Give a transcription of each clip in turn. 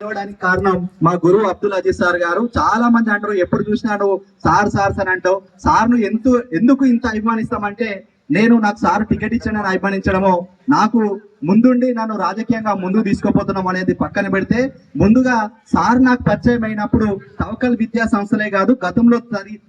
పిలవడానికి కారణం మా గురువు అబ్దుల్ అజీజ్ సార్ గారు. చాలా మంది అంటారు ఎప్పుడు చూసినా నువ్వు సార్ సార్ అని అంటావు. సార్ను ఎంతో ఎందుకు ఇంత అభిమానిస్తామంటే నేను నాకు సార్ టికెట్ ఇచ్చానని అభిమానించడము. నాకు ముందుండి నన్ను రాజకీయంగా ముందుకు తీసుకోపోతున్నాం అనేది పక్కన పెడితే ముందుగా సార్ నాకు పరిచయం అయినప్పుడు తవకల్ విద్యా సంస్థలే కాదు గతంలో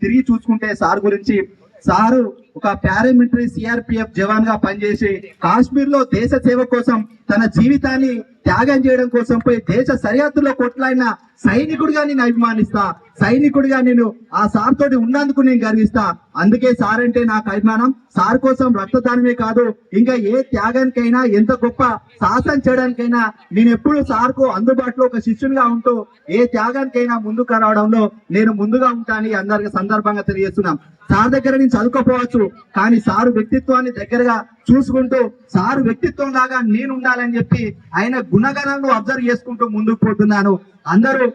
తిరిగి చూసుకుంటే సార్ గురించి సారు ఒక పారామిలిటరీ సిఆర్పిఎఫ్ జవాన్గా పనిచేసి కాశ్మీర్లో దేశ సేవ కోసం తన జీవితాన్ని త్యాగం చేయడం కోసం పోయి దేశ సరిహద్దులో కొట్లాడిన సైనికుడిగా నేను అభిమానిస్తా. సైనికుడిగా నేను ఆ సార్ తోటి ఉన్నందుకు నేను గర్విస్తా. అందుకే సార్ అంటే నాకు అభిమానం. సార్ కోసం రక్తదానమే కాదు ఇంకా ఏ త్యాగానికైనా ఎంత గొప్ప సాహసం చేయడానికైనా నేను ఎప్పుడు సార్కు అందుబాటులో ఒక శిష్యునిగా ఉంటూ ఏ త్యాగానికైనా ముందుకు రావడంలో నేను ముందుగా ఉంటానని అందరికి సందర్భంగా తెలియజేస్తున్నాం. సార్ దగ్గర నేను చదువుకోపోవచ్చు. కానీ సారు వ్యక్తిత్వాన్ని దగ్గరగా చూసుకుంటూ సారు వ్యక్తిత్వం లాగా నేను ఉండాలని చెప్పి ఆయన గుణగణాలను అబ్జర్వ్ చేసుకుంటూ ముందుకు పోతున్నాను. అందరూ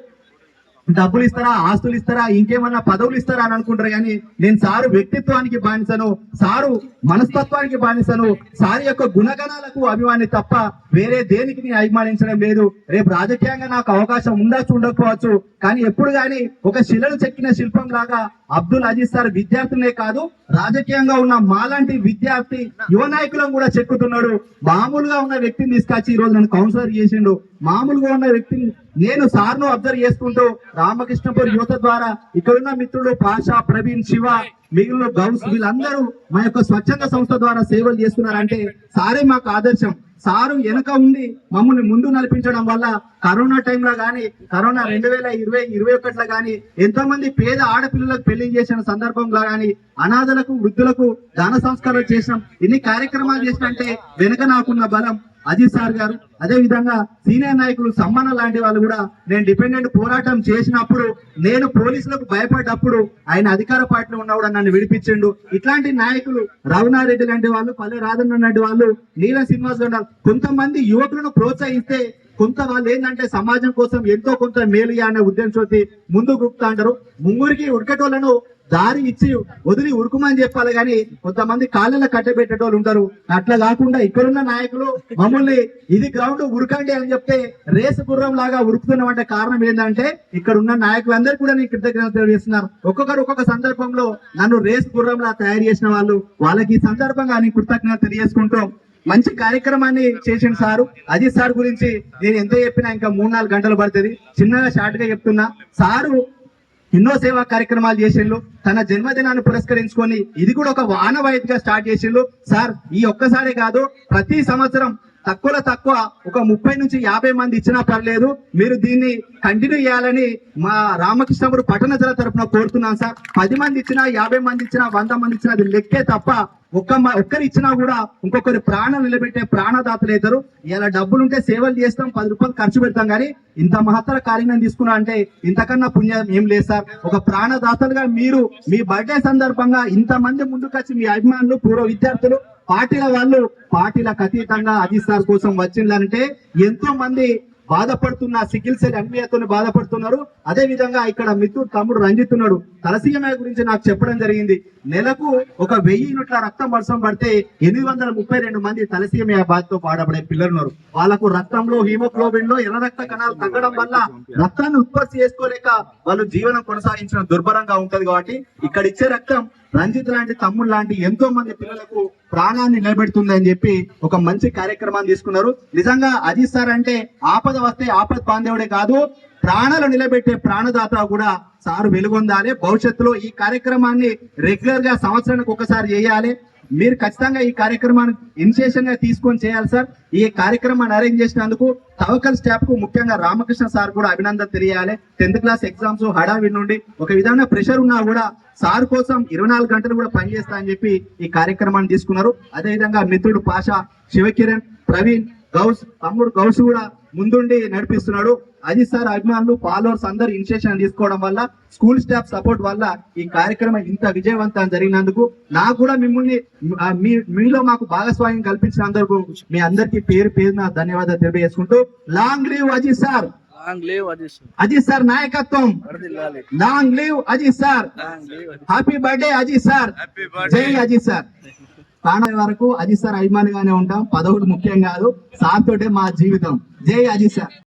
డబ్బులు ఇస్తారా ఆస్తులు ఇస్తారా ఇంకేమన్నా పదవులు ఇస్తారా అని అనుకుంటారు కానీ నేను సారు వ్యక్తిత్వానికి బానిసను సారు మనస్తత్వానికి బానిసను సారు యొక్క గుణగణాలకు అభిమాని తప్ప వేరే దేనికి నేను అభిమానించడం లేదు. రేపు రాజకీయంగా నాకు అవకాశం ఉండొచ్చు ఉండకపోవచ్చు. కానీ ఎప్పుడు కానీ ఒక శిలను చెక్కిన శిల్పం లాగా అబ్దుల్ అజీజ్ సార్ విద్యార్థులే కాదు రాజకీయంగా ఉన్న మాలాంటి విద్యార్థి యువ నాయకులను కూడా చెక్కుతున్నాడు. మామూలుగా ఉన్న వ్యక్తిని తీసుకొచ్చి ఈ రోజు నన్ను కౌన్సిలర్ చేసిండు. మామూలుగా ఉన్న వ్యక్తిని నేను సార్ను అబ్జర్వ్ చేసుకుంటూ రామకృష్ణపూర్ యువత ద్వారా ఇక్కడున్న మిత్రులు పాషా ప్రవీణ్ శివ మిగిలిన గౌస్ వీళ్ళందరూ మా యొక్క స్వచ్ఛంద సంస్థ ద్వారా సేవలు చేస్తున్నారంటే సారే మాకు ఆదర్శం. సారు వెనక ఉండి మమ్మల్ని ముందు నడిపించడం వల్ల కరోనా టైంలో కానీ కరోనా రెండు వేల ఇరవై ఇరవై ఒకటిలో గాని ఎంతో మంది పేద ఆడపిల్లలకు పెళ్ళి చేసిన సందర్భంలో గాని అనాథలకు వృద్ధులకు దాన సంస్కారాలు చేసినాం. ఇన్ని కార్యక్రమాలు చేసినంటే వెనుక నాకున్న బలం అజిత్ సార్ గారు అదే విధంగా సీనియర్ నాయకులు సమ్మన్న లాంటి వాళ్ళు కూడా నేను డిపెండెంట్ పోరాటం చేసినప్పుడు నేను పోలీసులకు భయపడ్డప్పుడు ఆయన అధికార పార్టీలో ఉన్నప్పుడు నన్ను విడిపించిండు. ఇట్లాంటి నాయకులు రఘునారెడ్డి లాంటి వాళ్ళు పల్లె రాధన్న లాంటి వాళ్ళు నీల శ్రీనివాస్ లాంటి కొంతమంది యువకులను ప్రోత్సహిస్తే కొంత వాళ్ళు ఏంటంటే సమాజం కోసం ఎంతో కొంత మేలు అనే ఉద్దేశంతో ముందు గుప్తా అంటారు. ముంగురికి ఉడకటోళ్ళను దారి ఇచ్చి వదిలి ఉరుకుమని చెప్పాలి కానీ కొంతమంది కాళ్ళలో కట్టబెట్టేటోళ్ళు ఉంటారు. అట్లా కాకుండా ఇక్కడున్న నాయకులు మమ్మల్ని ఇది గ్రౌండ్ ఉరకండి అని చెప్తే రేసు గుర్రం లాగా ఉరుకుతున్నాం అంటే కారణం ఏంటంటే ఇక్కడ ఉన్న నాయకులందరూ కూడా నేను కృతజ్ఞత తెలియజేస్తున్నారు ఒక్కొక్కరు ఒక్కొక్క సందర్భంలో నన్ను రేసు గుర్రంలా తయారు చేసిన వాళ్ళు వాళ్ళకి ఈ సందర్భంగా నేను కృతజ్ఞత తెలియజేసుకుంటాం మంచి కార్యక్రమాన్ని చేసిన సారు. అజిత్ సార్ గురించి నేను ఎంత చెప్పినా ఇంకా మూడు నాలుగు గంటలు పడుతుంది. చిన్నగా షార్ట్గా చెప్తున్నా. సారు ఎన్నో సేవా కార్యక్రమాలు చేసిండ్రు తన జన్మదినాన్ని పురస్కరించుకొని ఇది కూడా ఒక వానవాయితీగా స్టార్ట్ చేసిండ్రు సార్ ఈ ఒక్కసారి కాదు ప్రతి సంవత్సరం తక్కువలో తక్కువ ఒక ముప్పై నుంచి యాభై మంది ఇచ్చినా పర్లేదు. మీరు దీన్ని కంటిన్యూ చేయాలని మా రామకృష్ణపురు పట్టణ జల తరపున కోరుతున్నాను సార్. పది మంది ఇచ్చినా యాభై మంది ఇచ్చినా వంద మంది ఇచ్చినా అది లెక్కే తప్ప ఒక్క ఒక్కరు ఇచ్చినా కూడా ఇంకొకరి ప్రాణం నిలబెట్టే ప్రాణదాతలు అవుతారు. ఇలా డబ్బులుంటే సేవలు చేస్తాం పది రూపాయలు ఖర్చు పెడతాం కానీ ఇంత మహత్తర కార్యం తీసుకున్నా అంటే ఇంతకన్నా పుణ్యం ఏం లేదు సార్. ఒక ప్రాణదాతలుగా మీరు మీ బర్త్డే సందర్భంగా ఇంత మంది ముందుకొచ్చి మీ అభిమానులు పూర్వ విద్యార్థులు పార్టీల వాళ్ళు పార్టీలకు అతీతంగా అజిత్ సార్ కోసం వచ్చిందంటే ఎంతో మంది బాధపడుతున్న సికిల్ సెల్ అన్వయతో బాధపడుతున్నారు. అదే విధంగా ఇక్కడ మిత్రుడు తమ్ముడు రంజిత్ ఉన్నాడు. తలసీమ గురించి నాకు చెప్పడం జరిగింది. నెలకు ఒక వెయ్యి యూనిట్ల రక్తం వర్షం పడితే ఎనిమిది వందల ముప్పై రెండు మంది తలసీమ బాధతో బాధపడే పిల్లలు ఉన్నారు వాళ్ళకు రక్తంలో హీమోగ్లోబిన్లో ఎర్ర రక్త కణాలు తగ్గడం వల్ల రక్తాన్ని ఉత్పత్తి చేసుకోలేక వాళ్ళు జీవనం కొనసాగించడం దుర్భరంగా ఉంటది కాబట్టి ఇక్కడ ఇచ్చే రక్తం రంజిత్ లాంటి తమ్ముడు లాంటి ఎంతో మంది పిల్లలకు ప్రాణాన్ని నిలబెడుతుందని చెప్పి ఒక మంచి కార్యక్రమాన్ని తీసుకున్నారు. నిజంగా అజిత్ సార్ అంటే ఆపద వస్తే ఆపద బాంధవుడే కాదు ప్రాణాలు నిలబెట్టే ప్రాణదాత కూడా సారు వెలుగొందాలి. భవిష్యత్తులో ఈ కార్యక్రమాన్ని రెగ్యులర్గా సంవత్సరానికి ఒకసారి చేయాలి. మీరు ఖచ్చితంగా ఈ కార్యక్రమాన్ని ఇనిషియేషన్గా తీసుకొని చేయాలి సార్. ఈ కార్యక్రమాన్ని అరేంజ్ చేసినందుకు తవకల్ స్టాఫ్కు ముఖ్యంగా రామకృష్ణ సార్ కూడా అభినందన తెలియాలి. టెన్త్ క్లాస్ ఎగ్జామ్స్ హడావిడి నుండి ఒక విధమైన ప్రెషర్ ఉన్నా కూడా సార్ కోసం ఇరవై నాలుగు గంటలు కూడా పనిచేస్తా అని చెప్పి ఈ కార్యక్రమాన్ని తీసుకున్నారు. అదే విధంగా మిత్రుడు పాషా శివకిరణ్ ప్రవీణ్ గౌస్ తమ్ముడు గౌస్ కూడా ముందుండి నడిపిస్తున్నాడు. అజిత్ సార్ అభిమానులు ఫాలోవర్స్ అందరు ఇనిషియేషన్ తీసుకోవడం వల్ల స్కూల్ స్టాఫ్ సపోర్ట్ వల్ల ఈ కార్యక్రమం ఇంత విజయవంతం జరిగినందుకు నాకు కూడా మిమ్మల్ని మీలో మాకు భాగస్వామ్యం కల్పించినందుకు మీ అందరికీ పేరు పేరున ధన్యవాదాలు తెలియజేసుకుంటూ. Long live Ajith sir! Ajith sir. నాయకత్వం! Long live Ajith sir! Happy birthday Ajith sir. జై అజిత్ సార్! ప్రాణం వరకు అజిత్ సార్ అభిమానిగానే ఉంటాం. పదవులు ముఖ్యం కాదు. సార్ తోటే మా జీవితం. జై అజిత్ సార్.